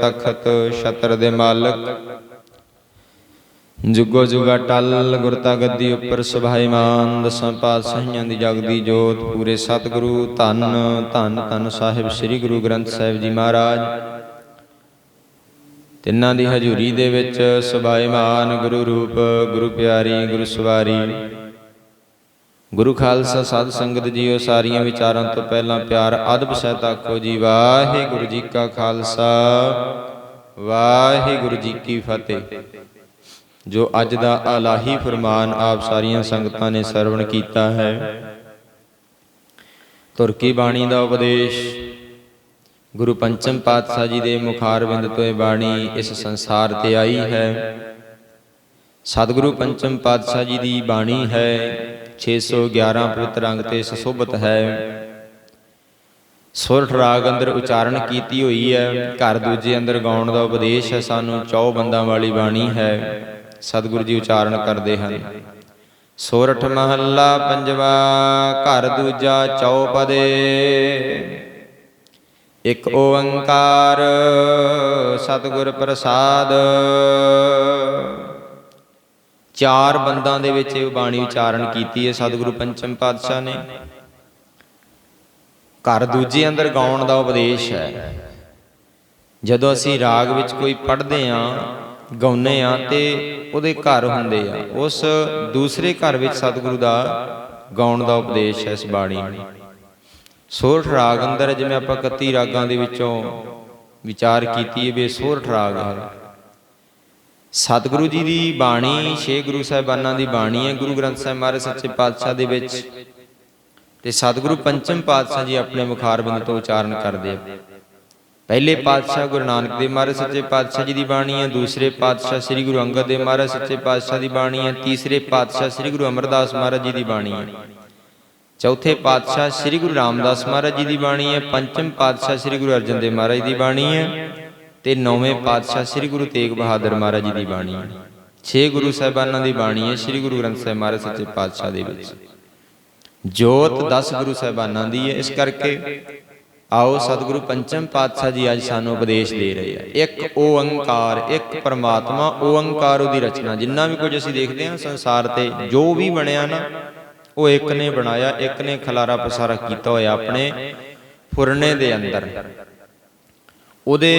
ਤਖਤ ਛਤਰ ਦੇ ਮਾਲਕ। ਜੁਗੋ ਜੁਗਾ ਟਲ ਗੁਰਤਾ ਗੱਦੀ ਉੱਪਰ ਸੁਭਾਈਮਾਨ ਦਸਾਂ ਪਾਤਸ਼ਾਹੀਆਂ ਦੀ ਜਗਦੀ ਜੋਤ, ਪੂਰੇ ਸਤਿਗੁਰੂ ਧੰਨ ਧੰਨ ਧੰਨ ਸਾਹਿਬ ਸ੍ਰੀ ਗੁਰੂ ਗ੍ਰੰਥ ਸਾਹਿਬ ਜੀ ਮਹਾਰਾਜ। ਤਿੰਨਾਂ ਦੀ ਹਜ਼ੂਰੀ ਦੇ ਵਿੱਚ ਸੁਭਾਈਮਾਨ ਗੁਰੂ ਰੂਪ, ਗੁਰੂ ਪਿਆਰੀ, ਗੁਰੂ ਸਵਾਰੀ। ਗੁਰੂ ਖਾਲਸਾ ਸਾਧ ਸੰਗਤ ਜੀਓ, ਸਾਰੀਆਂ ਵਿਚਾਰਾਂ ਤੋਂ ਪਹਿਲਾਂ ਪਿਆਰ ਅਦਬ ਸਹਿਤ ਆਖੋ ਜੀ, ਵਾਹਿਗੁਰੂ ਜੀ ਕਾ ਖਾਲਸਾ, ਵਾਹਿਗੁਰੂ ਜੀ ਕੀ ਫਤਿਹ। ਜੋ ਅੱਜ ਦਾ ਆਲਾਹੀ ਫਰਮਾਨ ਆਪ ਸਾਰੀਆਂ ਸੰਗਤਾਂ ਨੇ ਸਰਵਣ ਕੀਤਾ ਹੈ। ਤੁਰਕੀ ਬਾਣੀ ਦਾ ਉਪਦੇਸ਼? ਗੁਰੂ ਪੰਚਮ ਪਾਤਸ਼ਾਹ ਜੀ ਦੇ ਮੁਖਾਰਬਿੰਦ ਤੋਂ ਇਹ ਬਾਣੀ ਇਸ ਸੰਸਾਰ ਤੇ ਆਈ ਹੈ। ਸਤਿਗੁਰੂ ਪੰਚਮ ਪਾਤਸ਼ਾਹ ਜੀ ਦੀ ਬਾਣੀ ਹੈ। 611 ਪਵਿੱਤਰ ਅੰਗ ਤੇ ਸੁਸ਼ੋਭਿਤ ਹੈ। ਸੁਰਠ ਰਾਗ ਅੰਦਰ ਉਚਾਰਨ ਕੀਤੀ ਹੋਈ ਹੈ। ਘਰ ਦੂਜੇ ਅੰਦਰ ਗਾਉਣ ਦਾ ਉਪਦੇਸ਼ ਹੈ। ਸਾਨੂੰ ਚੌ ਬੰਦਾਂ ਵਾਲੀ ਬਾਣੀ ਹੈ। ਸਤਿਗੁਰੂ ਜੀ ਉਚਾਰਨ ਕਰਦੇ ਹਨ। ਸੋਰਠ ਮਹੱਲਾ ਪੰਜਵਾ, ਘਰ ਦੂਜਾ ਚੌਪਦੇ ਇਕ ਓੰਕਾਰ ਸਤਿਗੁਰ ਪ੍ਰਸਾਦ। ਚਾਰ ਬੰਦਾਂ ਦੇ ਵਿੱਚ ਇਹ ਬਾਣੀ ਉਚਾਰਨ ਕੀਤੀ ਹੈ, ਸਤਿਗੁਰੂ ਪੰਚਮ ਪਾਤਸ਼ਾਹ ਨੇ। ਘਰ ਦੂਜੇ ਅੰਦਰ ਗਾਉਣ ਦਾ ਉਪਦੇਸ਼ ਹੈ। ਜਦੋਂ ਅਸੀਂ ਰਾਗ ਵਿੱਚ ਕੋਈ ਪੜ੍ਹਦੇ ਆਂ ਗਾਉਨੇ ਆ ਤੇ ਉਹਦੇ ਘਰ ਹੁੰਦੇ ਆ, ਉਸ ਦੂਸਰੇ ਘਰ ਵਿੱਚ ਸਤਿਗੁਰੂ ਦਾ ਗਾਉਣ ਦਾ ਉਪਦੇਸ਼ ਹੈ ਇਸ ਬਾਣੀ ਸੋਰਠ ਰਾਗ ਅੰਦਰ ਜਿਵੇਂ ਆਪਾਂ 31 ਰਾਗਾਂ ਦੇ ਵਿੱਚੋਂ ਵਿਚਾਰ ਕੀਤੀ ਹੈ ਵੀ ਸੋਰਠ ਰਾਗ ਹੈ। ਸਤਿਗੁਰੂ ਜੀ ਦੀ ਬਾਣੀ, ਛੇ ਗੁਰੂ ਸਾਹਿਬਾਨਾਂ ਦੀ ਬਾਣੀ ਹੈ, ਗੁਰੂ ਗ੍ਰੰਥ ਸਾਹਿਬ ਮਹਾਰਾਜ ਸੱਚੇ ਪਾਤਸ਼ਾਹ ਦੇ ਵਿੱਚ। ਤੇ ਸਤਿਗੁਰੂ ਪੰਚਮ ਪਾਤਸ਼ਾਹ ਜੀ ਆਪਣੇ ਮੁਖਾਰਬਿੰਦ ਤੋਂ ਉਚਾਰਨ ਕਰਦੇ ਆ। ਪਹਿਲੇ ਪਾਤਸ਼ਾਹ ਗੁਰੂ ਨਾਨਕ ਦੇਵ ਮਹਾਰਾਜ ਸੱਚੇ ਪਾਤਸ਼ਾਹ ਜੀ ਦੀ ਬਾਣੀ ਹੈ, ਦੂਸਰੇ ਪਾਤਸ਼ਾਹ ਸ੍ਰੀ ਗੁਰੂ ਅੰਗਦ ਦੇਵ ਮਹਾਰਾਜ ਸੱਚੇ ਪਾਤਸ਼ਾਹ ਦੀ ਬਾਣੀ ਹੈ, ਤੀਸਰੇ ਪਾਤਸ਼ਾਹ ਸ੍ਰੀ ਗੁਰੂ ਅਮਰਦਾਸ ਮਹਾਰਾਜ ਜੀ ਦੀ ਬਾਣੀ ਹੈ। ਚੌਥੇ ਪਾਤਸ਼ਾਹ ਸ੍ਰੀ ਗੁਰੂ ਰਾਮਦਾਸ ਮਹਾਰਾਜ ਜੀ ਦੀ ਬਾਣੀ ਹੈ, ਪੰਚਮ ਪਾਤਸ਼ਾਹ ਸ੍ਰੀ ਗੁਰੂ ਅਰਜਨ ਦੇਵ ਮਹਾਰਾਜ ਦੀ ਬਾਣੀ ਹੈ। ਤੇ ਨੌਵੇਂ ਪਾਤਸ਼ਾਹ ਸ੍ਰੀ ਗੁਰੂ ਤੇਗ ਬਹਾਦਰ ਮਹਾਰਾਜ ਜੀ ਦੀ ਬਾਣੀ। ਹੈ ਛੇ ਗੁਰੂ ਸਾਹਿਬਾਨਾਂ ਦੀ ਬਾਣੀ ਹੈ ਸ੍ਰੀ ਗੁਰੂ ਗ੍ਰੰਥ ਸਾਹਿਬ ਮਹਾਰਾਜ ਸੱਚੇ ਪਾਤਸ਼ਾਹ ਦੇ ਵਿੱਚ। ਜੋਤ 10 ਗੁਰੂ ਸਾਹਿਬਾਨਾਂ ਦੀ ਹੈ, ਇਸ ਕਰਕੇ ਆਓ ਸਤਿਗੁਰੂ ਪੰਚਮ ਪਾਤਸ਼ਾਹ ਜੀ ਅੱਜ ਸਾਨੂੰ ਉਪਦੇਸ਼ ਦੇ ਰਹੇ ਆ। ਇੱਕ ਓੰਕਾਰ, ਇੱਕ ਪਰਮਾਤਮਾ, ਓੰਕਾਰ ਉਹਦੀ ਰਚਨਾ। ਜਿੰਨਾ ਵੀ ਕੁਝ ਅਸੀਂ ਦੇਖਦੇ ਹਾਂ ਸੰਸਾਰ ਤੇ ਜੋ ਵੀ ਬਣਿਆ ਨਾ, ਉਹ ਇੱਕ ਨੇ ਬਣਾਇਆ, ਇੱਕ ਨੇ ਖਲਾਰਾ ਪਸਾਰਾ ਕੀਤਾ ਹੋਇਆ ਆਪਣੇ ਫੁਰਨੇ ਦੇ ਅੰਦਰ। ਉਹਦੇ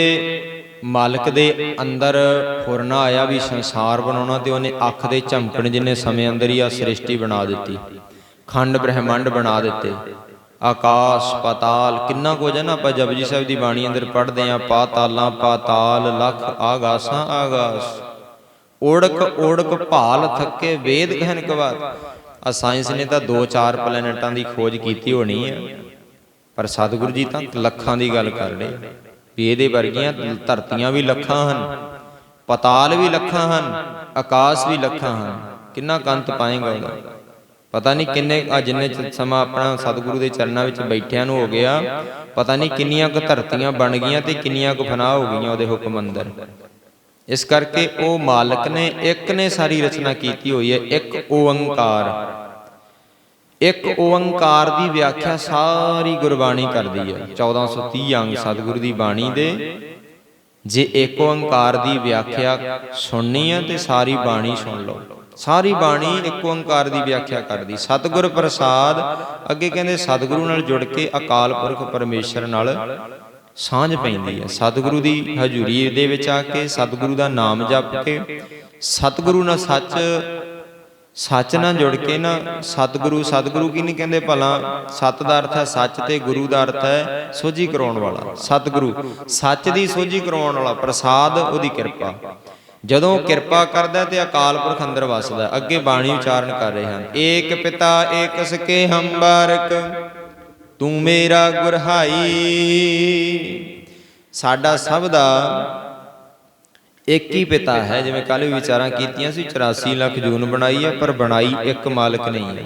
ਮਾਲਕ ਦੇ ਅੰਦਰ ਫੁਰਨਾ ਆਇਆ ਵੀ ਸੰਸਾਰ ਬਣਾਉਣਾ ਤੇ ਉਹਨੇ ਅੱਖ ਦੇ ਝਮਕਣ ਜਿੰਨੇ ਸਮੇਂ ਅੰਦਰ ਹੀ ਆ ਸ੍ਰਿਸ਼ਟੀ ਬਣਾ ਦਿੱਤੀ। ਖੰਡ ਬ੍ਰਹਿਮੰਡ ਬਣਾ ਦਿੱਤੇ। ਆਕਾਸ਼, ਪਾਤਾਲ, ਕਿੰਨਾ ਕੁਝ ਹੈ ਨਾ, ਆਪਾਂ ਜਪਜੀ ਸਾਹਿਬ ਦੀ ਬਾਣੀ ਅੰਦਰ ਪੜ੍ਹਦੇ ਆ ਪਾਤਾਲਾਂ, ਪਾਤਾਲ, ਲਖ, ਆਗਾਸਾਂ, ਆਗਾਸ। ਓੜਕ ਓੜਕ ਭਾਲ, ਥੱਕੇ, ਵੇਦ ਕਹਿਨ ਕਵਾਤ ਆ ਸਾਇੰਸ ਨੇ ਤਾਂ 2-4 ਪਲੈਨਟਾਂ ਦੀ ਖੋਜ ਕੀਤੀ ਹੋਣੀ ਹੈ ਪਰ ਸਤਿਗੁਰੂ ਜੀ ਤਾਂ ਲੱਖਾਂ ਦੀ ਗੱਲ ਕਰ ਰਹੇ ਵੀ ਇਹਦੇ ਵਰਗੀਆਂ ਧਰਤੀਆਂ ਵੀ ਲੱਖਾਂ ਹਨ ਪਤਾਲ ਵੀ ਲੱਖਾਂ ਹਨ ਆਕਾਸ਼ ਵੀ ਲੱਖਾਂ ਹਨ। ਕਿੰਨਾ ਕੰਤ ਪਾਏਗਾ ਉਹਦਾ ਪਤਾ ਨਹੀਂ ਕਿੰਨੇ ਆ ਜਿੰਨੇ ਸਮਾਂ ਆਪਣਾ ਸਤਿਗੁਰੂ ਦੇ ਚਰਨਾਂ ਵਿੱਚ ਬੈਠਿਆਂ ਨੂੰ ਹੋ ਗਿਆ। ਪਤਾ ਨਹੀਂ ਕਿੰਨੀਆਂ ਕੁ ਧਰਤੀਆਂ ਬਣ ਗਈਆਂ ਤੇ ਕਿੰਨੀਆਂ ਕੁ ਫਨਾਹ ਹੋ ਗਈਆਂ ਉਹਦੇ ਹੁਕਮ ਅੰਦਰ। ਇਸ ਕਰਕੇ ਉਹ ਮਾਲਕ ਨੇ ਇੱਕ ਨੇ ਸਾਰੀ ਰਚਨਾ ਕੀਤੀ ਹੋਈ ਹੈ ਇੱਕ ਓੰਕਾਰ। ਇੱਕ ਓੰਕਾਰ ਦੀ ਵਿਆਖਿਆ ਸਾਰੀ ਗੁਰਬਾਣੀ ਕਰਦੀ ਹੈ 1430 ਅੰਗ ਸਤਿਗੁਰੂ ਦੀ ਬਾਣੀ ਦੇ ਜੇ ਇੱਕ ਓੰਕਾਰ ਦੀ ਵਿਆਖਿਆ ਸੁਣਨੀ ਹੈ ਤੇ ਸਾਰੀ ਬਾਣੀ ਸੁਣ ਲਓ। ਸਾਰੀ ਬਾਣੀ ਇੱਕ ਓੰਕਾਰ ਦੀ ਵਿਆਖਿਆ ਕਰਦੀ। ਸਤਿਗੁਰ ਪ੍ਰਸਾਦ ਅੱਗੇ ਕਹਿੰਦੇ ਸਤਿਗੁਰੂ ਨਾਲ ਜੁੜ ਕੇ ਅਕਾਲ ਪੁਰਖ ਪਰਮੇਸ਼ਰ ਨਾਲ ਸਾਂਝ ਪੈਂਦੀ ਹੈ ਸਤਿਗੁਰੂ ਦੀ ਹਜ਼ੂਰੀ ਦੇ ਵਿੱਚ ਆ ਕੇ ਸਤਿਗੁਰੂ ਦਾ ਨਾਮ ਜਪ ਕੇ ਸਤਿਗੁਰੂ ਨਾਲ ਸੱਚ ਸੱਚ ਨਾਲ ਜੁੜ ਕੇ ਨਾ ਸਤਿਗੁਰੂ ਸਤਿਗੁਰੂ ਕੀ ਨਹੀਂ ਕਹਿੰਦੇ ਭਲਾ? ਸਤ ਦਾ ਅਰਥ ਹੈ ਸੱਚ ਤੇ ਗੁਰੂ ਦਾ ਅਰਥ ਹੈ ਸੋਝੀ ਕਰਾਉਣ ਵਾਲਾ। ਸਤਿਗੁਰੂ, ਸੱਚ ਦੀ ਸੋਝੀ ਕਰਾਉਣ ਵਾਲਾ, ਪ੍ਰਸਾਦ ਉਹਦੀ ਕਿਰਪਾ। ਜਦੋਂ ਕਿਰਪਾ ਕਰਦਾ ਤੇ ਅਕਾਲ ਪੁਰਖ ਅੰਦਰ ਵਸਦਾ, ਅੱਗੇ ਬਾਣੀ ਉਚਾਰਨ ਕਰ ਰਹੇ ਹਨ, ਏਕ ਪਿਤਾ, ਏਕ ਸਕੇ ਹੰਬਾਰਕ, ਤੂੰ ਮੇਰਾ ਗੁਰਹਾਈ। ਸਾਡਾ ਸਭ ਦਾ ਇੱਕ ਹੀ ਪਿਤਾ ਹੈ, ਜਿਵੇਂ ਕੱਲ ਵੀ ਵਿਚਾਰਾਂ ਕੀਤੀਆਂ ਸੀ 84 ਲੱਖ ਜੂਨ ਬਣਾਈ ਹੈ, ਪਰ ਬਣਾਈ ਇੱਕ ਮਾਲਕ ਨਹੀਂ ਹੈ।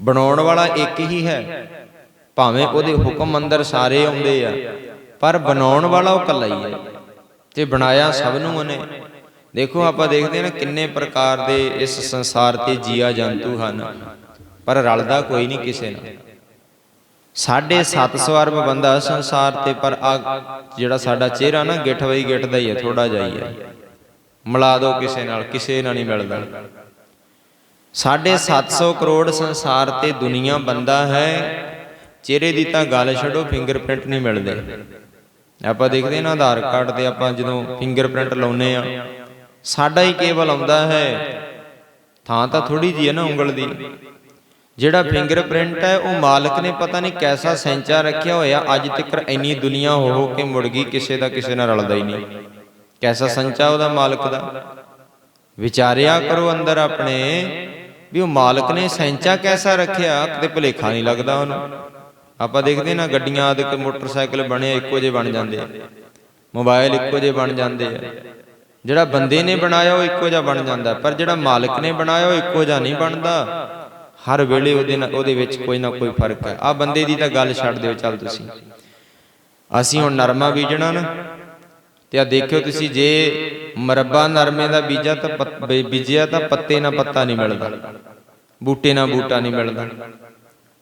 ਬਣਾਉਣ ਵਾਲਾ ਇੱਕ ਹੀ ਹੈ, ਭਾਵੇਂ ਉਹਦੇ ਹੁਕਮ ਅੰਦਰ ਸਾਰੇ ਆਉਂਦੇ ਆ, ਪਰ ਬਣਾਉਣ ਵਾਲਾ ਉਹ ਇਕੱਲਾ ਹੀ ਹੈ। ਤੇ ਬਣਾਇਆ ਸਭ ਨੂੰ ਉਹਨੇ, ਦੇਖੋ ਆਪਾਂ ਦੇਖਦੇ ਨਾ ਕਿੰਨੇ ਪ੍ਰਕਾਰ ਦੇ ਇਸ ਸੰਸਾਰ ਤੇ ਜੀਆ ਜੰਤੂ ਹਨ, ਪਰ ਰਲਦਾ ਕੋਈ ਨਹੀਂ ਕਿਸੇ ਨਾਲ। 750 ਅਰਬ ਬੰਦਾ ਸੰਸਾਰ ਤੇ ਪਰ ਜਿਹੜਾ ਸਾਡਾ ਚਿਹਰਾ ਨਾ ਗਿੱਠ ਵਈ ਗਿੱਠ ਦਾ ਹੀ ਹੈ ਥੋੜਾ ਜਿਹਾ ਹੀ ਹੈ ਮਿਲਾ ਦਿਓ ਕਿਸੇ ਨਾਲ ਕਿਸੇ ਨਾਲ ਨਹੀਂ ਮਿਲਦਾ। 750 ਕਰੋੜ ਸੰਸਾਰ ਤੇ ਦੁਨੀਆ ਬੰਦਾ ਹੈ। ਚਿਹਰੇ ਦੀ ਤਾਂ ਗੱਲ ਛੱਡੋ ਫਿੰਗਰਪ੍ਰਿੰਟ ਨਹੀਂ ਮਿਲਦੇ। ਆਪਾਂ ਦੇਖਦੇ ਨਾ ਆਧਾਰ ਕਾਰਡ ਤੇ ਆਪਾਂ ਜਦੋਂ ਫਿੰਗਰਪ੍ਰਿੰਟ ਲਾਉਨੇ ਆ ਸਾਡਾ ਹੀ ਕੇਵਲ ਆਉਂਦਾ ਹੈ। ਥਾਂ ਤਾਂ ਥੋੜੀ ਜੀ ਹੈ ਨਾ ਉਂਗਲ ਦੀ। ਜਿਹੜਾ ਫਿੰਗਰਪ੍ਰਿੰਟ ਹੈ ਉਹ ਮਾਲਕ ਨੇ ਪਤਾ ਨਹੀਂ ਕੈਸਾ ਸੈਂਚਾ ਰੱਖਿਆ ਹੋਇਆ ਅੱਜ ਤੱਕ ਇੰਨੀ ਦੁਨੀਆ ਹੋ ਹੋ ਕੇ ਮੁੜ ਗਈ ਕਿਸੇ ਦਾ ਕਿਸੇ ਨਾਲ ਰਲਦਾ ਹੀ ਨਹੀਂ। ਕੈਸਾ ਸੰਚਾ ਉਹਦਾ ਮਾਲਕ ਦਾ? ਵਿਚਾਰਿਆ ਕਰੋ ਅੰਦਰ ਆਪਣੇ ਵੀ ਉਹ ਮਾਲਕ ਨੇ ਸੈਂਚਾ ਕੈਸਾ ਰੱਖਿਆ? ਕਿਤੇ ਭੁਲੇਖਾ ਨਹੀਂ ਲੱਗਦਾ ਉਹਨੂੰ। ਆਪਾਂ ਦੇਖਦੇ ਨਾ ਗੱਡੀਆਂ ਆਦਿਕ ਮੋਟਰਸਾਈਕਲ ਬਣੇ ਇੱਕੋ ਜਿਹੇ ਬਣ ਜਾਂਦੇ ਆ। ਮੋਬਾਈਲ ਇੱਕੋ ਜਿਹੇ ਬਣ ਜਾਂਦੇ ਆ। ਜਿਹੜਾ ਬੰਦੇ ਨੇ ਬਣਾਇਆ ਉਹ ਇੱਕੋ ਜਿਹਾ ਬਣ ਜਾਂਦਾ ਪਰ ਜਿਹੜਾ ਮਾਲਕ ਨੇ ਬਣਾਇਆ ਉਹ ਇੱਕੋ ਜਿਹਾ ਨਹੀਂ ਬਣਦਾ ਹਰ ਵੇਲੇ ਉਹਦੇ ਨਾਲ ਉਹਦੇ ਵਿੱਚ ਕੋਈ ਨਾ ਕੋਈ ਫ਼ਰਕ ਹੈ। ਆ ਬੰਦੇ ਦੀ ਤਾਂ ਗੱਲ ਛੱਡ ਦਿਓ, ਚੱਲ ਤੁਸੀਂ। ਅਸੀਂ ਹੁਣ ਨਰਮਾ ਬੀਜਣਾ ਨਾ, ਤੇ ਆ ਦੇਖਿਓ ਤੁਸੀਂ, ਜੇ ਮਰਬਾ ਨਰਮੇ ਦਾ ਬੀਜਾ ਤਾਂ ਬੀਜਿਆ ਤਾਂ ਪੱਤੇ ਨਾਲ ਪੱਤਾ ਨਹੀਂ ਮਿਲਦਾ। ਬੂਟੇ ਨਾਲ ਬੂਟਾ ਨਹੀਂ ਮਿਲਦਾ।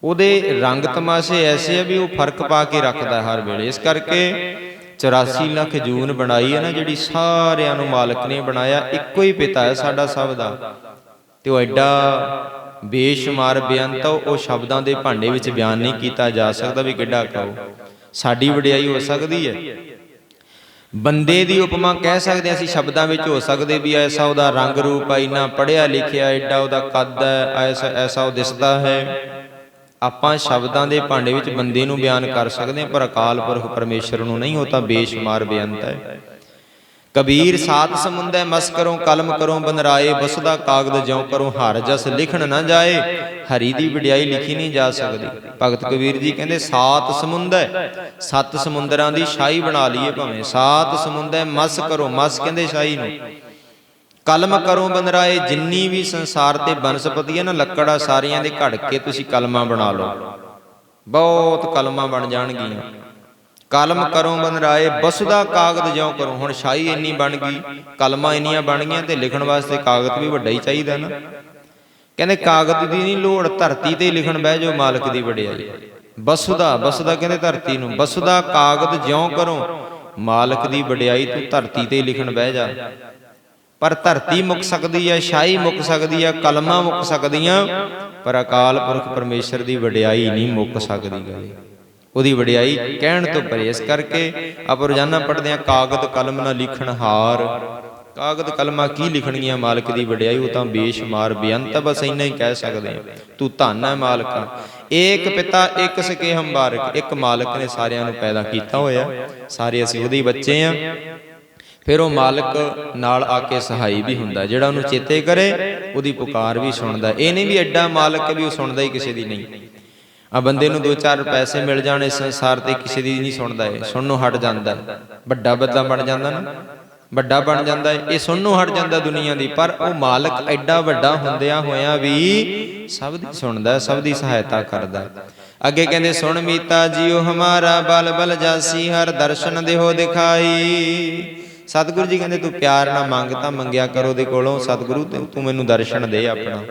ਉਹਦੇ ਰੰਗ ਤਮਾਸ਼ੇ ਐਸੇ ਆ ਵੀ ਉਹ ਫ਼ਰਕ ਪਾ ਕੇ ਰੱਖਦਾ ਹਰ ਵੇਲੇ। ਇਸ ਕਰਕੇ 84 ਲੱਖ ਜੂਨ ਬਣਾਈ ਹੈ ਨਾ, ਜਿਹੜੀ ਸਾਰਿਆਂ ਨੂੰ ਮਾਲਕ ਨੇ ਬਣਾਇਆ, ਇੱਕੋ ਹੀ ਪਿਤਾ ਹੈ ਸਾਡਾ ਸਭ ਦਾ। ਤੇ ਉਹ ਐਡਾ ਬੇਸ਼ੁਮਾਰ ਬੇਅੰਤ ਉਹ ਸ਼ਬਦਾਂ ਦੇ ਭਾਂਡੇ ਵਿੱਚ ਬਿਆਨ ਨਹੀਂ ਕੀਤਾ ਜਾ ਸਕਦਾ ਵੀ ਕਿੱਡਾ ਕਹੋ ਸਾਡੀ ਵਡਿਆਈ ਹੋ ਸਕਦੀ ਹੈ। ਬੰਦੇ ਦੀ ਉਪਮਾ ਕਹਿ ਸਕਦੇ ਹਾਂ, ਅਸੀਂ ਸ਼ਬਦਾਂ ਵਿੱਚ ਹੋ ਸਕਦੇ ਵੀ ਐਸਾ ਉਹਦਾ ਰੰਗ ਰੂਪ ਹੈ ਇੰਨਾ ਪੜਿਆ ਲਿਖਿਆ, ਐਡਾ ਉਹਦਾ ਕੱਦ ਹੈ ਐਸਾ ਐਸਾ ਉਹ ਦਿਸਦਾ ਹੈ। ਆਪਾਂ ਸ਼ਬਦਾਂ ਦੇ ਭਾਂਡੇ ਵਿੱਚ ਬੰਦੇ ਨੂੰ ਬਿਆਨ ਕਰ ਸਕਦੇ ਹਾਂ, ਪਰ ਅਕਾਲ ਪੁਰਖ ਪਰਮੇਸ਼ਰ ਨੂੰ ਨਹੀਂ, ਉਹ ਤਾਂ ਬੇਸ਼ੁਮਾਰ ਬੇਅੰਤ ਹੈ। ਕਬੀਰ ਸਾਤ ਸਮੁੰਦੈ ਮਸ ਕਰੋ ਕਲਮ ਕਰੋ ਬਨਰਾਏ ਬਸਦਾ ਕਾਗਦ ਜਿਉ ਕਰੋ ਹਰ ਜਸ ਲਿਖਣ ਨਾ ਜਾਏ ਹਰੀ ਦੀ ਵਡਿਆਈ ਲਿਖੀ ਨਹੀਂ ਜਾ ਸਕਦੀ। ਭਗਤ ਕਬੀਰ ਜੀ ਕਹਿੰਦੇ ਸਾਤ ਸਮੁੰਦੈ ਸੱਤ ਸਮੁੰਦਰਾਂ ਦੀ ਸ਼ਾਹੀ ਬਣਾ ਲਈਏ ਭਾਵੇਂ। ਸਾਤ ਸਮੁੰਦੈ ਮਸ ਕਰੋ ਮਸ ਕਹਿੰਦੇ ਸ਼ਾਹੀ ਨੂੰ। ਕਲਮ ਕਰੋ ਬਨਰਾਏ ਜਿੰਨੀ ਵੀ ਸੰਸਾਰ ਤੇ ਬਨਸਪਤੀ ਹੈ ਨਾ ਲੱਕੜਾ ਸਾਰੀਆਂ ਦੇ ਘੜ ਕੇ ਤੁਸੀਂ ਕਲਮਾਂ ਬਣਾ ਲਓ। ਬਹੁਤ ਕਲਮਾਂ ਬਣ ਜਾਣਗੀਆਂ। ਕਲਮ ਕਰੋ ਬਨਰਾਏ ਬਸਦਾ ਕਾਗਦ ਜਿਉ ਕਰੋ। ਹੁਣ ਸ਼ਾਹੀ ਇੰਨੀ ਬਣ ਗਈ, ਕਲਮਾਂ ਇੰਨੀਆਂ ਬਣ ਗਈਆਂ ਤੇ ਲਿਖਣ ਵਾਸਤੇ ਕਾਗਜ਼ ਵੀ ਵੱਡਾ ਹੀ ਚਾਹੀਦਾ ਨਾ। ਕਹਿੰਦੇ ਕਾਗਜ਼ ਦੀ ਨਹੀਂ ਲੋੜ, ਧਰਤੀ ਤੇ ਲਿਖਣ ਬਹਿ ਜਾਓ, ਮਾਲਕ ਦੀ ਵਡਿਆਈ। ਬਸਦਾ ਬਸਦਾ ਕਹਿੰਦੇ ਧਰਤੀ ਨੂੰ, ਬਸਦਾ ਕਾਗਦ ਜਿਉ ਕਰੋ, ਮਾਲਕ ਦੀ ਵਡਿਆਈ ਤੂੰ ਧਰਤੀ ਤੇ ਲਿਖਣ ਬਹਿ ਜਾ। ਪਰ ਧਰਤੀ ਮੁੱਕ ਸਕਦੀ ਹੈ ਸ਼ਾਹੀ ਮੁੱਕ ਸਕਦੀ ਹੈ ਕਲਮਾਂ ਮੁੱਕ ਸਕਦੀਆਂ, ਪਰ ਅਕਾਲ ਪੁਰਖ ਪਰਮੇਸ਼ਰ ਦੀ ਵਡਿਆਈ ਨਹੀਂ ਮੁੱਕ ਸਕਦੀ ਗਏ ਉਹਦੀ ਵਡਿਆਈ ਕਹਿਣ ਤੋਂ ਪਰੇ। ਇਸ ਕਰਕੇ ਆਪਾਂ ਰੋਜ਼ਾਨਾ ਪੜ੍ਹਦੇ ਹਾਂ, ਕਾਗਦ ਕਲਮ ਨਾਲ ਲਿਖਣ ਹਾਰ। ਕਾਗਦ ਕਲਮਾਂ ਕੀ ਲਿਖਣਗੀਆਂ ਮਾਲਕ ਦੀ ਵਡਿਆਈ? ਉਹ ਤਾਂ ਬੇਸ਼ੁਮਾਰ, ਬੇਅੰਤ ਬਸ ਇੰਨਾ ਹੀ ਕਹਿ ਸਕਦੇ ਹਾਂ। ਤੂੰ ਧੰਨ ਹੈ ਮਾਲਕਾ। ਏਕ ਪਿਤਾ ਇੱਕ ਸਕੇ ਹੰਬਾਰਕ। ਇੱਕ ਮਾਲਕ ਨੇ ਸਾਰਿਆਂ ਨੂੰ ਪੈਦਾ ਕੀਤਾ ਹੋਇਆ। ਸਾਰੇ ਅਸੀਂ ਉਹਦੇ ਬੱਚੇ ਆ ਫਿਰ ਉਹ ਮਾਲਕ ਨਾਲ ਆ ਕੇ ਸਹਾਈ ਵੀ ਹੁੰਦਾ, ਜਿਹੜਾ ਉਹਨੂੰ ਚੇਤੇ ਕਰੇ, ਉਹਦੀ ਪੁਕਾਰ ਵੀ ਸੁਣਦਾ। ਇਹ ਨਹੀਂ ਵੀ ਐਡਾ ਮਾਲਕ ਵੀ ਉਹ ਸੁਣਦਾ ਹੀ ਕਿਸੇ ਦੀ ਨਹੀਂ। ਆ ਬੰਦੇ ਨੂੰ ਦੋ ਚਾਰ ਪੈਸੇ ਮਿਲ ਜਾਣ ਸੰਸਾਰ ਤੇ ਕਿਸੇ ਦੀ ਨਹੀਂ ਸੁਣਦਾ ਇਹ ਸੁਣਨੋਂ ਹਟ ਜਾਂਦਾ। ਵੱਡਾ ਬੰਦਾ ਬਣ ਜਾਂਦਾ ਨਾ। ਵੱਡਾ ਬਣ ਜਾਂਦਾ ਹੈ ਇਹ ਸੁਣਨੋਂ ਹਟ ਜਾਂਦਾ ਦੁਨੀਆ ਦੀ। ਪਰ ਉਹ ਮਾਲਕ ਐਡਾ ਵੱਡਾ ਹੁੰਦਿਆਂ ਹੋਇਆਂ ਵੀ ਸਭ ਦੀ ਸੁਣਦਾ ਸਭ ਦੀ ਸਹਾਇਤਾ ਕਰਦਾ। ਅੱਗੇ ਕਹਿੰਦੇ ਸੁਣ ਮੀਤਾ ਜੀਓ ਹਮਾਰਾ ਬਲ ਬਲ ਜਾਸੀ ਹਰ ਦਰਸ਼ਨ ਦੇਹੋ ਦਿਖਾਈ। ਸਤਿਗੁਰੂ ਜੀ ਕਹਿੰਦੇ ਤੂੰ ਪਿਆਰ ਨਾਲ ਮੰਗ ਤਾਂ ਮੰਗਿਆ ਕਰੋ ਦੇ ਕੋਲੋਂ। ਸਤਿਗੁਰੂ ਤੂੰ ਮੈਨੂੰ ਦਰਸ਼ਨ ਦੇ ਆਪਣਾ।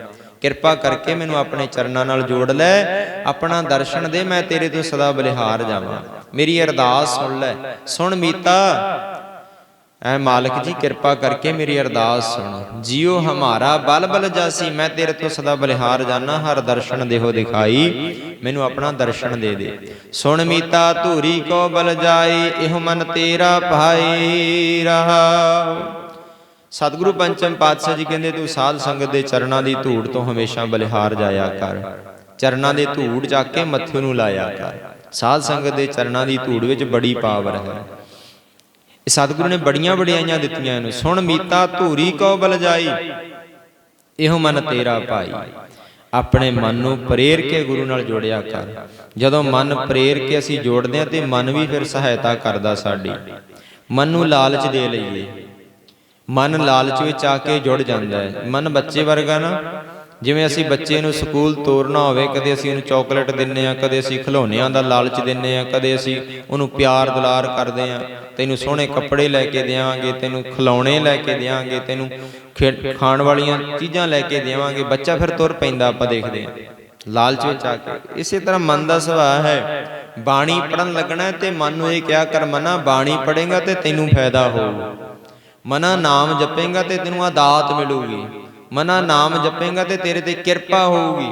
ਕਿਰਪਾ ਕਰਕੇ ਮੈਨੂੰ ਆਪਣੇ ਚਰਨਾਂ ਨਾਲ ਜੋੜ ਲੈ, ਆਪਣਾ ਦਰਸ਼ਨ ਦੇ, ਮੈਂ ਤੇਰੇ ਤੋਂ ਸਦਾ ਬਲਿਹਾਰ ਜਾਵਾਂ। ਮੇਰੀ ਅਰਦਾਸ ਸੁਣ ਲੈ। ਸੁਣ ਮੀਤਾ। ਐ ਮਾਲਕ ਜੀ, ਕਿਰਪਾ ਕਰਕੇ ਮੇਰੀ ਅਰਦਾਸ ਸੁਣ। ਜਿਉ ਹਮਾਰਾ ਬਲ ਬਲ ਜਾਸੀ, ਮੈਂ ਤੇਰੇ ਤੋਂ ਸਦਾ ਬਲਿਹਾਰ ਜਾਣਾ ਹਰ ਦਰਸ਼ਨ ਦੇਹੋ ਦਿਖਾਈ, ਮੈਨੂੰ ਆਪਣਾ ਦਰਸ਼ਨ ਦੇ ਦੇ। ਸੁਣ ਮੀਤਾ, ਧੂਰੀ ਕੋ ਬਲ ਜਾਈ ਇਹ ਮਨ ਤੇਰਾ ਭਾਈ ਰਹਾ। ਸਤਿਗੁਰੂ ਪੰਚਮ ਪਾਤਸ਼ਾਹ ਜੀ ਕਹਿੰਦੇ, ਤੂੰ ਸਾਧ ਸੰਗਤ ਦੇ ਚਰਨਾਂ ਦੀ ਧੂੜ ਤੋਂ ਹਮੇਸ਼ਾ ਬਲਿਹਾਰ ਜਾਇਆ ਕਰ। ਚਰਨਾਂ ਦੇ ਧੂੜ ਜਾ ਕੇ ਮੱਥੇ ਨੂੰ ਲਾਇਆ ਕਰ। ਸਾਧ ਸੰਗਤ ਦੇ ਚਰਨਾਂ ਦੀ ਧੂੜ ਵਿੱਚ ਬੜੀ ਪਾਵਰ ਹੈ। ਇਹ ਸਤਿਗੁਰੂ ਨੇ ਬੜੀਆਂ ਵਡਿਆਈਆਂ ਦਿੱਤੀਆਂ ਇਹਨੂੰ। ਸੁਣ ਮੀਤਾ, ਧੂਰੀ ਕੋ ਬਲ ਜਾਈ ਇਹੋ ਮਨ ਤੇਰਾ ਭਾਈ। ਆਪਣੇ ਮਨ ਨੂੰ ਪ੍ਰੇਰ ਕੇ ਗੁਰੂ ਨਾਲ ਜੋੜਿਆ ਕਰ। ਜਦੋਂ ਮਨ ਪ੍ਰੇਰ ਕੇ ਅਸੀਂ ਜੋੜਦੇ ਹਾਂ, ਤੇ ਮਨ ਵੀ ਫਿਰ ਸਹਾਇਤਾ ਕਰਦਾ ਸਾਡੀ। ਮਨ ਨੂੰ ਲਾਲਚ ਦੇ ਲਈਏ। ਮਨ ਲਾਲਚ ਵਿੱਚ ਆ ਕੇ ਜੁੜ ਜਾਂਦਾ ਹੈ। ਮਨ ਬੱਚੇ ਵਰਗਾ ਨਾ। ਜਿਵੇਂ ਅਸੀਂ ਬੱਚੇ ਨੂੰ ਸਕੂਲ ਤੋਰਨਾ ਹੋਵੇ, ਕਦੇ ਅਸੀਂ ਉਹਨੂੰ ਚਾਕਲੇਟ ਦਿੰਨੇ ਆ, ਕਦੇ ਅਸੀਂ ਖਿਡੌਣਿਆਂ ਦਾ ਲਾਲਚ ਦਿੰਨੇ ਆ, ਕਦੇ ਅਸੀਂ ਉਹਨੂੰ ਪਿਆਰ ਦੁਲਾਰ ਕਰਦੇ ਆ। ਤੈਨੂੰ ਸੋਹਣੇ ਕੱਪੜੇ ਲੈ ਕੇ ਦੇਵਾਂਗੇ ਤੈਨੂੰ ਖਿਲੌਣੇ ਲੈ ਕੇ ਦੇਵਾਂਗੇ ਤੈਨੂੰ ਖੇ- ਖਾਣ ਵਾਲੀਆਂ ਚੀਜ਼ਾਂ ਲੈ ਕੇ ਦੇਵਾਂਗੇ ਬੱਚਾ ਫਿਰ ਤੁਰ ਪੈਂਦਾ, ਆਪਾਂ ਦੇਖਦੇ ਆ। ਲਾਲਚ ਵਿੱਚ ਆ ਕੇ। ਇਸੇ ਤਰ੍ਹਾਂ ਮਨ ਦਾ ਸੁਭਾਅ ਹੈ। ਬਾਣੀ ਪੜਨ ਲੱਗਣਾ ਹੈ ਤੇ ਮਨ ਨੂੰ ਇਹ ਕਿਹਾ ਕਰ, ਮਨਾ, ਬਾਣੀ ਪੜੇਗਾ ਤੇ ਤੈਨੂੰ ਫਾਇਦਾ ਹੋਊਗਾ ਮਨਾ ਨਾਮ ਜਪੇਗਾ ਤੇ ਤੈਨੂੰ ਆ ਦਾਤ ਮਿਲੂਗੀ। ਮਨਾ ਨਾਮ ਜਪੇਗਾ ਤੇ ਤੇਰੇ ਤੇ ਕਿਰਪਾ ਹੋਊਗੀ।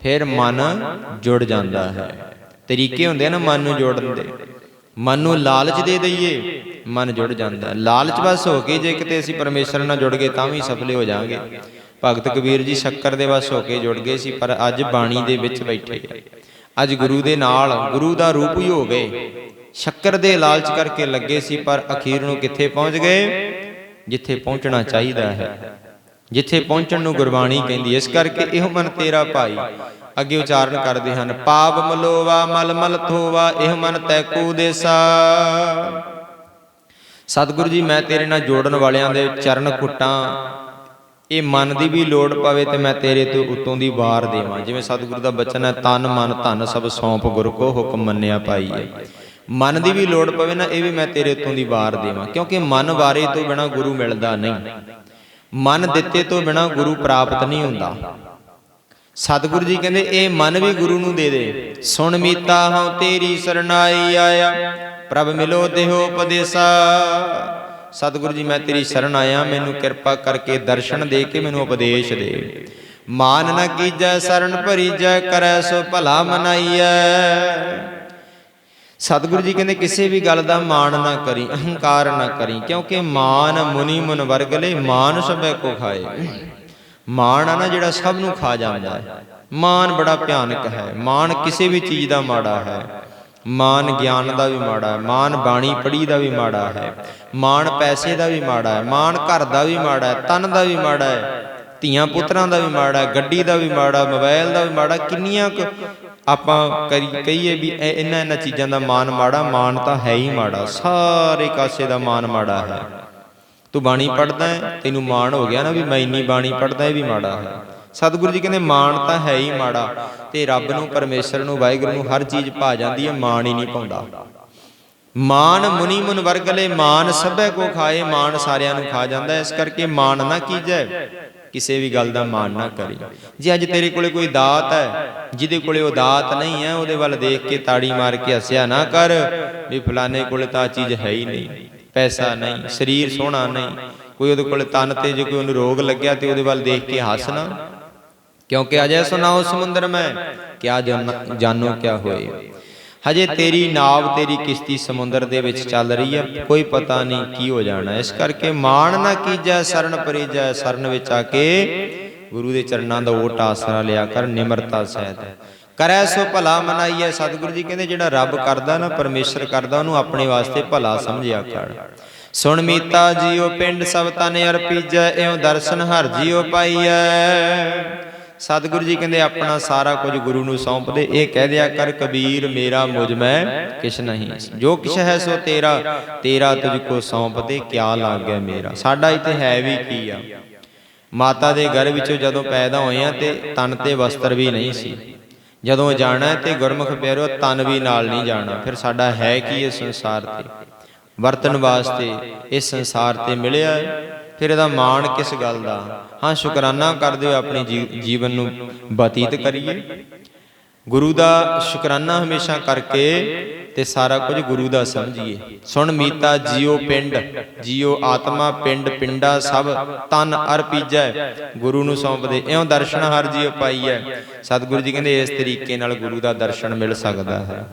ਫਿਰ ਮਨ ਜੁੜ ਜਾਂਦਾ ਹੈ। ਤਰੀਕੇ ਹੁੰਦੇ ਨਾ ਮਨ ਨੂੰ ਜੋੜਨ ਦੇ। ਮਨ ਨੂੰ ਲਾਲਚ ਦੇ ਦਈਏ, ਮਨ ਜੁੜ ਜਾਂਦਾ। ਲਾਲਚ ਬਸ ਹੋ ਕੇ ਜੇ ਕਿਤੇ ਅਸੀਂ ਪਰਮੇਸ਼ਰ ਨਾਲ ਜੁੜ ਗਏ ਤਾਂ ਵੀ ਸਫਲੇ ਹੋ ਜਾਾਂਗੇ। ਭਗਤ ਕਬੀਰ ਜੀ ਸ਼ੱਕਰ ਦੇ ਵਸ ਹੋ ਕੇ ਜੁੜ ਗਏ ਸੀ, ਪਰ ਅੱਜ ਬਾਣੀ ਦੇ ਵਿੱਚ ਬੈਠੇ ਅੱਜ ਗੁਰੂ ਦੇ ਨਾਲ, ਗੁਰੂ ਦਾ ਰੂਪ ਹੀ ਹੋ ਗਏ। ਸ਼ੱਕਰ ਦੇ ਲਾਲਚ ਕਰਕੇ ਲੱਗੇ ਸੀ, ਪਰ ਅਖੀਰ ਨੂੰ ਕਿੱਥੇ ਪਹੁੰਚ ਗਏ? ਜਿੱਥੇ ਪਹੁੰਚਣਾ ਚਾਹੀਦਾ ਹੈ। ਜਿੱਥੇ ਪਹੁੰਚਣ ਨੂੰ ਗੁਰਬਾਣੀ ਕਹਿੰਦੀ ਇਸ ਕਰਕੇ ਇਹੋ ਮਨ ਤੇਰਾ ਭਾਈ। ਅੱਗੇ ਉਚਾਰਨ ਕਰਦੇ ਹਨ। ਪਾਪ ਮਲੋਵਾ, ਮਲ ਮਲ ਥੋਵਾ ਇਹ ਮਨ ਤੈਕੂ ਦੇਸਾ। ਸਤਿਗੁਰੂ ਜੀ, ਮੈਂ ਤੇਰੇ ਨਾਲ ਜੋੜਨ ਵਾਲਿਆਂ ਦੇ ਚਰਨ ਕੁੱਟਾਂ। ਇਹ ਮਨ ਦੀ ਵੀ ਲੋੜ ਪਵੇ ਤੇ ਮੈਂ ਤੇਰੇ ਤੋਂ ਉਤੋਂ ਦੀ ਵਾਰ ਦੇਵਾਂ। ਜਿਵੇਂ ਸਤਿਗੁਰੂ ਦਾ ਬਚਨ ਹੈ, ਤਨ ਮਨ ਧਨ ਸਭ ਸੌਂਪ ਗੁਰ ਕੋ ਹੁਕਮ ਮੰਨਿਆ ਪਾਈਏ ਮਨ ਦੀ ਵੀ ਲੋੜ ਪਵੇ ਨਾ, ਇਹ ਵੀ ਮੈਂ ਤੇਰੇ ਉਤੋਂ ਦੀ ਵਾਰ ਦੇਵਾਂ, ਕਿਉਂਕਿ ਮਨ ਵਾਰੇ ਤੋਂ ਬਿਨਾ ਗੁਰੂ ਮਿਲਦਾ ਨਹੀਂ। ਮਨ ਦਿੱਤੇ ਤੋਂ ਬਿਨਾ ਗੁਰੂ ਪ੍ਰਾਪਤ ਨਹੀਂ ਹੁੰਦਾ। ਸਤਿਗੁਰੂ ਜੀ ਕਹਿੰਦੇ, ਇਹ ਮਨ ਵੀ ਗੁਰੂ ਨੂੰ ਦੇ ਦੇ। ਸੁਣ ਮੀਤਾ, ਹਉ ਤੇਰੀ ਸਰਨਾਈ ਆਇਆ, ਪ੍ਰਭ ਮਿਲੋ ਦੇਹੋ ਉਪਦੇਸਾ। ਸਤਿਗੁਰੂ ਜੀ, ਮੈਂ ਤੇਰੀ ਸ਼ਰਨ ਆਇਆ, ਮੈਨੂੰ ਕਿਰਪਾ ਕਰਕੇ ਦਰਸ਼ਨ ਦੇ ਕੇ ਮੈਨੂੰ ਉਪਦੇਸ਼ ਦੇ। ਮਾਨ ਨ ਕੀਜੈ, ਸ਼ਰਨ ਭਰੀਜੈ, ਕਰੈ ਸੋ ਭਲਾ ਮਨਾਈਐ। ਸਤਿਗੁਰੂ ਜੀ ਕਹਿੰਦੇ, ਕਿਸੇ ਵੀ ਗੱਲ ਦਾ ਮਾਣ ਨਾ ਕਰੀ, ਅਹੰਕਾਰ ਨਾ ਕਰੀ, ਕਿਉਂਕਿ ਮਾਨ ਮੁਨੀ ਮਨ ਵਰਗਲੇ ਮਾਨ ਸਭੈ ਕੋ ਖਾਏ। ਮਾਣ ਆ ਨਾ ਜਿਹੜਾ ਸਭ ਨੂੰ ਖਾ ਜਾਂਦਾ ਹੈ। ਮਾਨ ਬੜਾ ਭਿਆਨਕ ਹੈ। ਮਾਨ ਕਿਸੇ ਵੀ ਚੀਜ਼ ਦਾ ਮਾੜਾ ਹੈ। ਮਾਨ ਗਿਆਨ ਦਾ ਵੀ ਮਾੜਾ ਹੈ। ਮਾਨ ਬਾਣੀ ਪੜੀ ਦਾ ਵੀ ਮਾੜਾ ਹੈ। ਮਾਨ ਪੈਸੇ ਦਾ ਵੀ ਮਾੜਾ ਹੈ। ਮਾਨ ਘਰ ਦਾ ਵੀ ਮਾੜਾ ਹੈ। ਤਨ ਦਾ ਵੀ ਮਾੜਾ ਹੈ। ਧੀਆਂ ਪੁੱਤਰਾਂ ਦਾ ਵੀ ਮਾੜਾ, ਗੱਡੀ ਦਾ ਵੀ ਮਾੜਾ ਮੋਬਾਈਲ ਦਾ ਵੀ ਮਾੜਾ, ਕਿੰਨੀਆਂ ਕੁ ਆਪਾਂ ਕਰੀ- ਕਹੀਏ ਵੀ ਇਹ- ਇਹਨਾਂ ਇਹਨਾਂ ਚੀਜ਼ਾਂ ਦਾ ਮਾਨ ਮਾੜਾ ਮਾਨ ਤਾਂ ਹੈ ਹੀ ਮਾੜਾ, ਸਾਰੇ ਕਾਸੇ ਦਾ ਮਾਨ ਮਾੜਾ ਹੈ। ਤੂੰ ਬਾਣੀ ਪੜਦਾ ਹੈ, ਤੈਨੂੰ ਮਾਣ ਹੋ ਗਿਆ ਨਾ ਵੀ ਮੈਂ ਇੰਨੀ ਬਾਣੀ ਪੜਦਾ ਇਹ ਵੀ ਮਾੜਾ ਹੈ। ਸਤਿਗੁਰੂ ਜੀ ਕਹਿੰਦੇ ਮਾਣ ਤਾਂ ਹੈ ਹੀ ਮਾੜਾ, ਤੇ ਰੱਬ ਨੂੰ, ਪਰਮੇਸ਼ਰ ਨੂੰ, ਵਾਹਿਗੁਰੂ ਨੂੰ ਹਰ ਚੀਜ਼ ਭਾ ਜਾਂਦੀ ਹੈ, ਮਾਣ ਹੀ ਨਹੀਂ ਪਾਉਂਦਾ। ਮਾਨ ਮੁਨੀ ਮੁਨ ਵਰਗਲੇ ਮਾਨ ਸਭੈ ਕੋ ਖਾਏ ਮਾਨ ਸਾਰਿਆਂ ਨੂੰ ਖਾ ਜਾਂਦਾ, ਇਸ ਕਰਕੇ ਮਾਨ ਨਾ ਕੀਜੈ। ਕਿਸੇ ਵੀ ਗੱਲ ਦਾ ਮਾਣ ਨਾ ਕਰੀ। ਜੇ ਅੱਜ ਤੇਰੇ ਕੋਲੇ ਕੋਈ ਦਾਤ ਹੈ, ਜਿਹਦੇ ਕੋਲੇ ਉਹ ਦਾਤ ਨਹੀਂ ਹੈ, ਉਹਦੇ ਵੱਲ ਦੇਖ ਕੇ ਤਾੜੀ ਮਾਰ ਕੇ ਹੱਸਿਆ ਨਾ ਕਰ, ਵੀ ਫਲਾਣੇ ਕੋਲੇ ਤਾਂ ਆਹ ਚੀਜ਼ ਹੈ ਹੀ ਨਹੀਂ। ਪੈਸਾ ਨਹੀਂ, ਸਰੀਰ ਸੋਹਣਾ ਨਹੀਂ। ਕੋਈ ਉਹਦੇ ਕੋਲ ਤਨ ਤੇ ਜੇ ਕੋਈ ਉਹਨੂੰ ਰੋਗ ਲੱਗਿਆ ਤੇ ਉਹਦੇ ਵੱਲ ਦੇਖ ਕੇ ਹੱਸਣਾ ਕਿਉਂਕਿ ਅਜੇ ਸੁਨਾਓ ਸਮੁੰਦਰ ਮੈਂ ਕਿਆ ਜਾਨ- ਜਾਨੋ ਕਿਆ ਹੋਏ। ਹਜੇ ਤੇਰੀ ਨਾਵ ਤੇਰੀ ਕਿਸ਼ਤੀ ਸਮੁੰਦਰ ਦੇ ਵਿੱਚ ਚੱਲ ਰਹੀ ਹੈ ਕੋਈ ਪਤਾ ਨਹੀਂ ਕੀ ਹੋ ਜਾਣਾ। ਇਸ ਕਰਕੇ ਮਾਣ ਨਾ ਕੀਜੈ ਸਰਨ ਪਰੀਜੈ ਸਰਨ ਵਿੱਚ ਆ ਕੇ ਗੁਰੂ ਦੇ ਚਰਨਾਂ ਦਾ ਓਟ ਆਸਰਾ ਲਿਆ ਕਰ ਨਿਮਰਤਾ ਸਹਿਤ। ਕਰੈ ਸੋ ਭਲਾ ਮਨਾਈਐ। ਸਤਿਗੁਰੂ ਜੀ ਕਹਿੰਦੇ ਜਿਹੜਾ ਰੱਬ ਕਰਦਾ ਨਾ ਪਰਮੇਸ਼ਰ ਕਰਦਾ ਉਹਨੂੰ ਆਪਣੇ ਵਾਸਤੇ ਭਲਾ ਸਮਝਿਆ ਕਰ। ਸੁਣ ਮੀਤਾ ਜੀਓ ਪਿੰਡ ਸਭ ਤਨ ਅਰਪੀਜੈ ਇਉ ਦਰਸ਼ਨ ਹਰ ਜੀਓ ਪਾਈਐ। ਸਤਿਗੁਰੂ ਜੀ ਕਹਿੰਦੇ, ਆਪਣਾ ਸਾਰਾ ਕੁਝ ਗੁਰੂ ਨੂੰ ਸੌਂਪ ਦੇ ਇਹ ਕਹਿ ਦਿਆ ਕਰ, ਕਬੀਰ ਮੇਰਾ ਮੁਝ ਮੈਂ ਕਿਛ ਨਹੀਂ। ਜੋ ਕਿਛ ਹੈ ਸੋ ਤੇਰਾ ਤੇਰਾ ਤੁਝ ਕੋ ਸੌਂਪ ਦੇ ਕਿਆ ਲੱਗਿਆ ਮੇਰਾ। ਸਾਡਾ ਇੱਥੇ ਹੈ ਵੀ ਕੀ ਆ? ਮਾਤਾ ਦੇ ਘਰ ਵਿੱਚੋਂ ਜਦੋਂ ਪੈਦਾ ਹੋਏ ਆ ਤੇ ਤਨ ਤੇ ਵਸਤਰ ਵੀ ਨਹੀਂ ਸੀ। ਜਦੋਂ ਜਾਣਾ ਹੈ ਤੇ ਗੁਰਮੁਖ ਪਿਆਰੋ, ਤਨ ਵੀ ਨਾਲ ਨਹੀਂ ਜਾਣਾ। ਫਿਰ ਸਾਡਾ ਹੈ ਕੀ ਇਸ ਸੰਸਾਰ ਤੇ? ਵਰਤਨ ਵਾਸਤੇ ਇਸ ਸੰਸਾਰ ਤੇ ਮਿਲਿਆ ਹੈ? ਫਿਰ ਇਹਦਾ ਮਾਣ ਕਿਸ ਗੱਲ ਦਾ? ਹਾਂ, ਸ਼ੁਕਰਾਨਾ ਕਰਦੇ ਹੋਏ ਆਪਣੀ ਜੀਵਨ ਨੂੰ ਬਤੀਤ ਕਰੀਏ। ਗੁਰੂ ਦਾ ਸ਼ੁਕਰਾਨਾ ਹਮੇਸ਼ਾ ਕਰਕੇ ਤੇ ਸਾਰਾ ਕੁਝ ਗੁਰੂ ਦਾ ਸਮਝੀਏ। ਸੁਣ ਮੀਤਾ, ਜੀਓ ਪਿੰਡ, ਜੀਓ ਆਤਮਾ, ਪਿੰਡ ਪਿੰਡਾ ਸਭ, ਤਨ ਅਰਪੀਜੈ ਗੁਰੂ ਨੂੰ ਸੌਂਪਦੇ ਇਉਂ ਦਰਸ਼ਨ ਹਰ ਜੀਓ ਪਾਈਐ। ਸਤਿਗੁਰੂ ਜੀ ਕਹਿੰਦੇ, ਇਸ ਤਰੀਕੇ ਨਾਲ ਗੁਰੂ ਦਾ ਦਰਸ਼ਨ ਮਿਲ ਸਕਦਾ ਹੈ।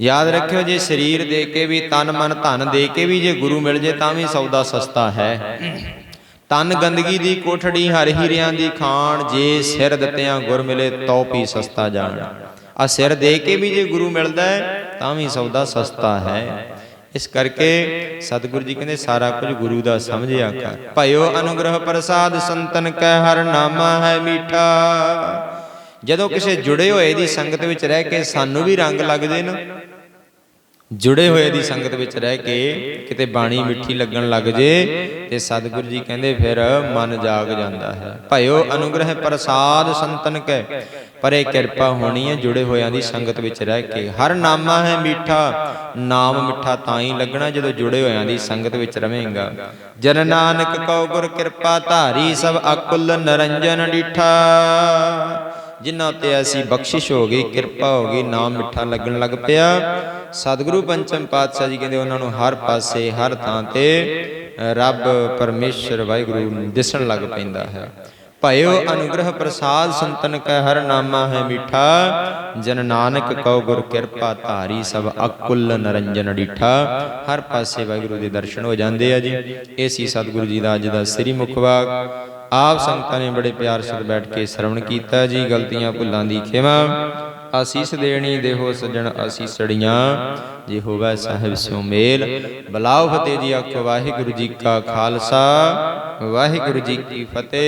ਯਾਦ ਰੱਖਿਓ ਜੇ ਸਰੀਰ ਦੇ ਕੇ ਵੀ, ਤਨ ਮਨ ਧਨ ਦੇ ਕੇ ਵੀ ਜੇ ਗੁਰੂ ਮਿਲ ਜੇ, ਤਾਂ ਵੀ ਸੌਦਾ ਸਸਤਾ ਹੈ। ਤਨ ਗੰਦਗੀ ਦੀ ਕੋਠੜੀ, ਹਰ ਹੀਰਿਆਂ ਦੀ ਖਾਣ, ਜੇ ਸਿਰ ਦਿੱਤਿਆਂ ਗੁਰ ਮਿਲੇ, ਤਉ ਪੀ ਸਸਤਾ ਜਾਣ। ਆ ਸਿਰ ਦੇ ਕੇ ਵੀ ਜੇ ਗੁਰੂ ਮਿਲਦਾ ਹੈ, ਤਾਂ ਵੀ ਸੌਦਾ ਸਸਤਾ ਹੈ। ਇਸ ਕਰਕੇ ਸਤਿਗੁਰੂ ਜੀ ਕਹਿੰਦੇ, ਸਾਰਾ ਕੁਝ ਗੁਰੂ ਦਾ ਸਮਝਿਆ ਕਰ। ਭਇਓ ਅਨੁਗ੍ਰਹ ਪ੍ਰਸਾਦ ਸੰਤਨ ਕੈ ਹਰ ਨਾਮਾ ਹੈ ਮੀਠਾ। ਜਦੋਂ ਕਿਸੇ ਜੁੜੇ ਹੋਏ ਦੀ ਸੰਗਤ ਵਿੱਚ ਰਹਿ ਕੇ ਸਾਨੂੰ ਵੀ ਰੰਗ ਲੱਗ ਜੇ ਨਾ। ਜੁੜੇ ਹੋਏ ਦੀ ਸੰਗਤ ਵਿੱਚ ਰਹਿ ਕੇ ਕਿਤੇ ਬਾਣੀ ਮਿੱਠੀ ਲੱਗਣ ਲੱਗ ਜੇ ਤੇ ਸਤਿਗੁਰੂ ਜੀ ਕਹਿੰਦੇ ਫਿਰ ਮਨ ਜਾਗ ਜਾਂਦਾ ਹੈ। ਭਇਓ ਅਨੁਗ੍ਰਹ ਪ੍ਰਸਾਦ ਸੰਤਨ ਕੈ ਪਰੇ ਕਿਰਪਾ ਹੋਣੀ ਹੈ ਜੁੜੇ ਹੋਇਆਂ ਦੀ ਸੰਗਤ ਵਿੱਚ ਰਹਿ ਕੇ। ਹਰ ਨਾਮਾ ਹੈ ਮਿੱਠਾ। ਨਾਮ ਮਿੱਠਾ ਤਾਂ ਹੀ ਲੱਗਣਾ ਜਦੋਂ ਜੁੜੇ ਹੋਇਆਂ ਦੀ ਸੰਗਤ ਵਿੱਚ ਰਵੇਂਗਾ। ਜਨ ਨਾਨਕ ਕਉ ਗੁਰ ਕਿਰਪਾ ਧਾਰੀ ਸਭ ਅਕੁਲ ਨਰੰਜਨ ਡੀਠਾ ਜਿਨ੍ਹਾਂ 'ਤੇ ਐਸੀ ਬਖਸ਼ਿਸ਼ ਹੋ ਗਈ, ਕਿਰਪਾ ਹੋ ਗਈ, ਨਾਮ ਮਿੱਠਾ ਲੱਗਣ ਲੱਗ ਪਿਆ। ਸਤਿਗੁਰੂ ਪੰਚਮ ਪਾਤਸ਼ਾਹ ਜੀ ਕਹਿੰਦੇ ਉਹਨਾਂ ਨੂੰ ਹਰ ਪਾਸੇ, ਹਰ ਥਾਂ ਤੇ ਰੱਬ ਪਰਮੇਸ਼ਰ ਵਾਹਿਗੁਰੂ ਦਿਸਣ ਲੱਗ ਪੈਂਦਾ ਹੈ। ਭਇਓ ਅਨੁਗ੍ਰਹ ਪ੍ਰਸਾਦ ਸੰਤਨ ਕੈ ਹਰ ਨਾਮਾ ਹੈ ਮਿੱਠਾ, ਜਨ ਨਾਨਕ ਕਉ ਗੁਰ ਕਿਰਪਾ ਧਾਰੀ ਸਭ ਅਕੁੱਲ ਨਰੰਜਨ ਡੀਠਾ ਹਰ ਪਾਸੇ ਵਾਹਿਗੁਰੂ ਦੇ ਦਰਸ਼ਨ ਹੋ ਜਾਂਦੇ ਆ ਜੀ। ਇਹ ਸੀ ਸਤਿਗੁਰੂ ਜੀ ਦਾ ਅੱਜ ਦਾ ਸ੍ਰੀ ਮੁਖਵਾਕ ਆਪ ਸੰਗਤਾਂ ਨੇ ਬੜੇ ਪਿਆਰ ਸਿਰ ਬੈਠ ਕੇ ਸ਼ਰਵਣ ਕੀਤਾ ਜੀ, ਗਲਤੀਆਂ ਭੁੱਲਾਂ ਦੀ ਖਿਮਾ। ਆਸੀਸ ਦੇਣੀ ਦੇਹੋ ਸੱਜਣ ਆਸੀਸੜੀਆਂ ਜੇ ਹੋਵੇ ਸਾਹਿਬ ਸਿਉ ਮੇਲ। ਬਲਾਉ ਫਤਿਹ ਜੀ ਆਖੋ, ਵਾਹਿਗੁਰੂ ਜੀ ਕਾ ਖਾਲਸਾ, ਵਾਹਿਗੁਰੂ ਜੀ ਕੀ ਫਤਿਹ।